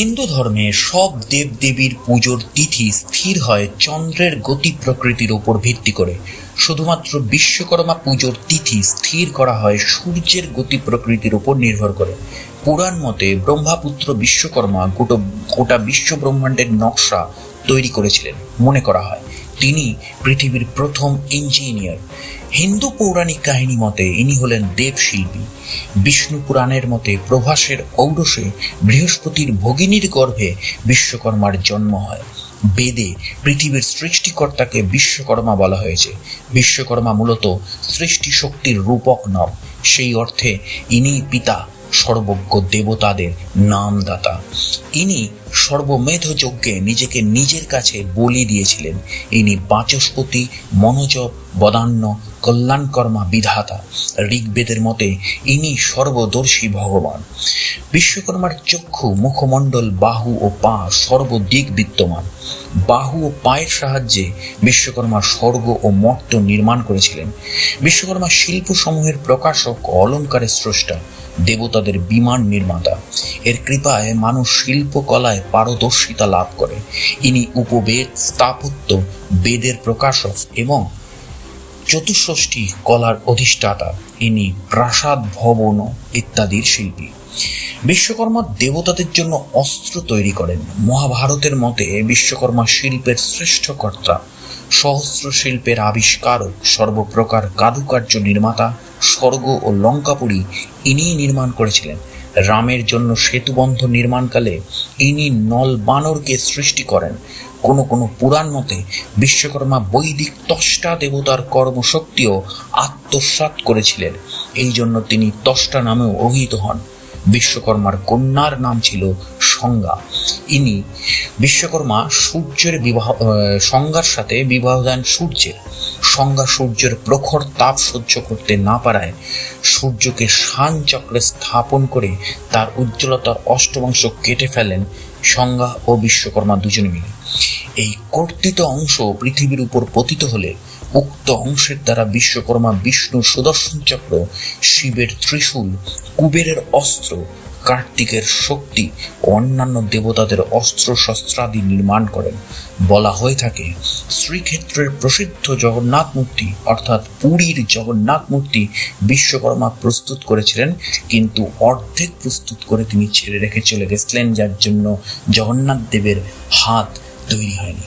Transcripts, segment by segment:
হিন্দু ধর্মে সব দেব দেবীর পুজোর তিথি স্থির হয় চন্দ্রের গতি প্রকৃতির উপর ভিত্তি করে। শুধুমাত্র বিশ্বকর্মা পুজোর তিথি স্থির করা হয় সূর্যের গতি প্রকৃতির উপর নির্ভর করে। পুরাণ মতে ব্রহ্মাপুত্র বিশ্বকর্মা গোটা গোটা বিশ্ব ব্রহ্মাণ্ডের নকশা তৈরি করেছিলেন, মনে করা হয়। তিনি পৃথিবীর প্রথম ইঞ্জিনিয়ার। হিন্দু পৌরাণিক কাহিনী মতে ইনি হলেন দেবশিল্পী। বিষ্ণু পুরাণের মতে প্রভাসের ঔরসে বৃহস্পতির ভগিনীর গর্ভে বিশ্বকর্মার জন্ম হয়। বেদে পৃথিবীর সৃষ্টিকর্তাকে বিশ্বকর্মা বলা হয়েছে। বিশ্বকর্মা মূলত সৃষ্টি শক্তির রূপক নন। সেই অর্থে ইনি পিতা সর্বজ্ঞ দেবতাদের নামদাতা। ইনি সর্বমেধ যজ্ঞে নিজেকে নিজের কাছে বলি দিয়েছিলেন। ইনি বাচস্পতি, মনোজব, বদান্য, কল্যাণকর্মা বিধাতা, ঋগ্বেদের মতে ইনি সর্বদর্শী ভগবান। বিশ্বকর্মার চক্ষু, মুখমণ্ডল, বাহু ও পা সর্বদিক বিদ্যমান বাহু ও পায়ের সাহায্যে বিশ্বকর্মা স্বর্গ ও মর্ত নির্মাণ করেছিলেন। বিশ্বকর্মা শিল্প সমূহের প্রকাশক অলঙ্কারের স্রষ্টা। দেবতাদের বিমান নির্মাতা। এর কৃপায় মানুষ শিল্পকলায় পারদর্শিতা লাভ করে। ইনি উপবেদ, স্থাপত্য, বেদের প্রকাশক এবং চতুষ্ষষ্ঠী কলার অধিষ্ঠাতা। ইনি প্রাসাদ, ভবন ইত্যাদির শিল্পী। বিশ্বকর্মা দেবতাদের জন্য অস্ত্র তৈরি করেন। মহাভারতের মতে বিশ্বকর্মা শিল্পের শ্রেষ্ঠ কর্তা। সহস্র শিল্পের আবিষ্কারক, সর্বপ্রকার কারুকার্য নির্মাতা, স্বর্গ ও লঙ্কাপুরী ইনিই নির্মাণ করেছিলেন। রামের জন্য সেতুবন্ধ নির্মাণকালে ইনি নল বানরকে সৃষ্টি করেন। কোনো কোনো পুরাণ মতে বিশ্বকর্মা বৈদিক ত্বষ্টা দেবতার কর্মশক্তিও আত্মসাৎ করেছিলেন। এই জন্য তিনি ত্বষ্টা নামেও অভিহিত হন। বিশ্বকর্মার কন্যার নাম ছিল সংজ্ঞা। ইনি বিশ্বকর্মা সূর্যের বিবাহ সংজ্ঞার সাথে বিবাহ দেন সূর্যের। সংজ্ঞা সূর্যের প্রখর তাপ সহ্য করতে না পারায় সূর্যকে শান চক্রে স্থাপন করে তার উজ্জ্বলতার অষ্টমাংশ কেটে ফেলেন সংজ্ঞা ও বিশ্বকর্মা দুজনে মিলে। এই কর্তিত অংশ পৃথিবীর উপর পতিত হলে অংশের দ্বারা বিশ্বকর্মা বিষ্ণুর সুদর্শন চক্র, শিবের ত্রিশূল, কুবেরের অস্ত্র, কার্তিকের শক্তি ও অন্যান্য দেবতাদের অস্ত্র শস্ত্রাদি নির্মাণ করেন। বলা হয়ে থাকে, শ্রীক্ষেত্রের প্রসিদ্ধ জগন্নাথ মূর্তি অর্থাৎ পুরীর জগন্নাথ মূর্তি বিশ্বকর্মা প্রস্তুত করেছিলেন, কিন্তু অর্ধেক প্রস্তুত করে তিনি ছেড়ে রেখে চলে গেছিলেন, যার জন্য জগন্নাথ দেবের হাত তৈরি হয়নি।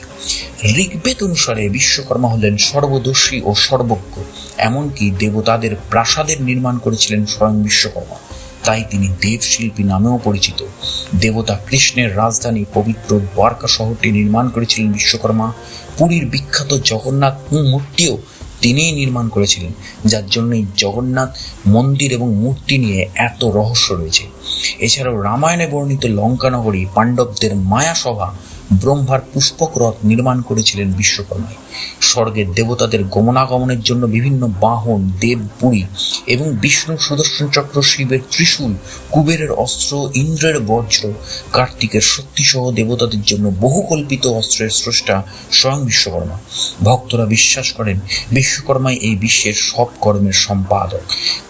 ঋগ্বেদ অনুসারে বিশ্বকর্মা হলেন সর্বদর্শী ও সর্বজ্ঞ, এমনকি দেবতাদের প্রাসাদের নির্মাণ করেছিলেন স্বয়ং বিশ্বকর্মা। তাই তিনি দেবশিল্পী নামেও পরিচিত। দেবতা কৃষ্ণের রাজধানী পবিত্র দ্বারকা শহরটি নির্মাণ করেছিলেন বিশ্বকর্মা। পুরীর বিখ্যাত জগন্নাথ মূর্তিও তিনিই নির্মাণ করেছিলেন, যার জন্যই জগন্নাথ মন্দির এবং মূর্তি নিয়ে এত রহস্য রয়েছে। এছাড়াও রামায়ণে বর্ণিত লঙ্কানগরী পাণ্ডবদের মায়াসভা ব্রহ্মার পুষ্পক রথ নির্মাণ করেছিলেন বিশ্বকর্মায় স্বর্গের দেবতাদের গমনাগমনের জন্য বিভিন্ন বাহন, দেব পুরী এবং বিষ্ণু সুদর্শন চক্র, শিবের ত্রিশূল, কুবেরের অস্ত্র, ইন্দ্রের বজ্র, কার্তিকের শক্তিসহ দেবতাদের জন্য বহু কল্পিত অস্ত্রের স্রষ্টা স্বয়ং বিশ্বকর্মা। ভক্তরা বিশ্বাস করেন, বিশ্বকর্মাই এই বিশ্বের সব কর্মের সম্পাদক।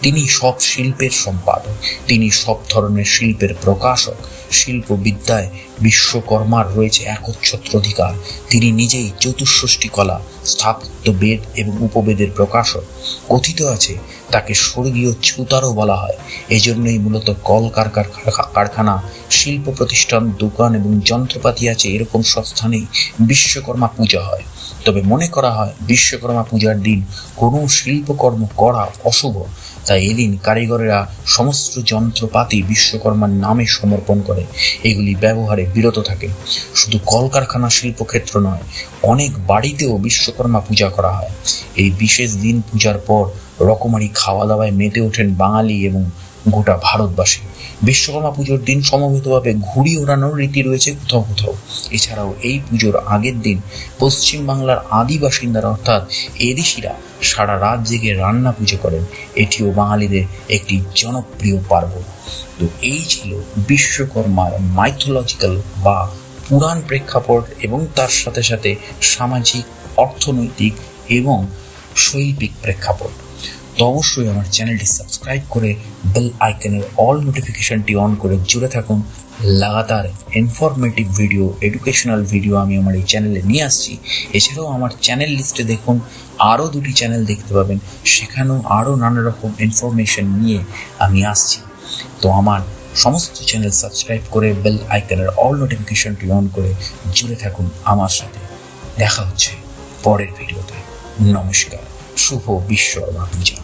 তিনি সব শিল্পের সম্পাদক। তিনি সব ধরনের শিল্পের প্রকাশক। শিল্পবিদ্যায় বিশ্বকর্মার রয়েছে একচ্ছত্র অধিকার। তিনি নিজেই চতুষ্ষষ্ঠী কলা, স্থাপত্য বেদ এবং উপবেদের প্রকাশক। কথিত আছে, তাকে স্বর্গীয় ছুতারও বলা হয়। এজন্যই মূলত কল কারকার কারখানা, শিল্প প্রতিষ্ঠান, দোকান এবং যন্ত্রপাতি আছে এরকম সব স্থানেই বিশ্বকর্মা পূজা হয়। তবে মনে করা হয়, বিশ্বকর্মা পূজার দিন কোনো শিল্পকর্ম করা অশুভ। তাই এদিন কারিগরেরা সমস্ত যন্ত্রপাতি বিশ্বকর্মার নামে সমর্পণ করে। এগুলি ব্যবহারে বিরত থাকে। শুধু কলকারখানা শিল্পক্ষেত্র নয়, অনেক বাড়িতেও বিশ্বকর্মা পূজা করা হয়। এই বিশেষ দিন পূজার পর রকমারি খাওয়া দাওয়ায় মেতে ওঠেন বাঙালি এবং গোটা ভারতবাসী। বিশ্বকর্মা পুজোর দিন সমবেতভাবে ঘুড়ি ওড়ানোর রীতি রয়েছে কোথাও কোথাও। এছাড়াও এই পুজোর আগের দিন পশ্চিমবাংলার আদি বাসিন্দারা অর্থাৎ এদেশিরা সারা রাত জেগে রান্না পুজো করেন। এটিও বাঙালিদের একটি জনপ্রিয় পার্বণ। তো এই ছিল বিশ্বকর্মার মাইথোলজিক্যাল বা পুরাণ প্রেক্ষাপট এবং তার সাথে সাথে সামাজিক, অর্থনৈতিক এবং শৈল্পিক প্রেক্ষাপট। তো অবশ্যই আমার চ্যানেলটি সাবস্ক্রাইব করে বেল আইকনের অল নোটিফিকেশনটি অন করে জুড়ে থাকুন। লাগাতার ইনফরমেটিভ ভিডিও এডুকেশনাল ভিডিও আমি আমার এই চ্যানেলে নিয়ে আসছি। এছাড়াও আমার চ্যানেল লিস্টে দেখুন, আরও দুটি চ্যানেল দেখতে পাবেন। সেখানেও আরও নানা রকম ইনফরমেশন নিয়ে আমি আসছি। তো আমার সমস্ত চ্যানেল সাবস্ক্রাইব করে বেল আইকনের অল নোটিফিকেশনটি অন করে জুড়ে থাকুন আমার সাথে। দেখা হচ্ছে পরের ভিডিওতে নমস্কার। শুভ বিশ্বকর্মা পূজা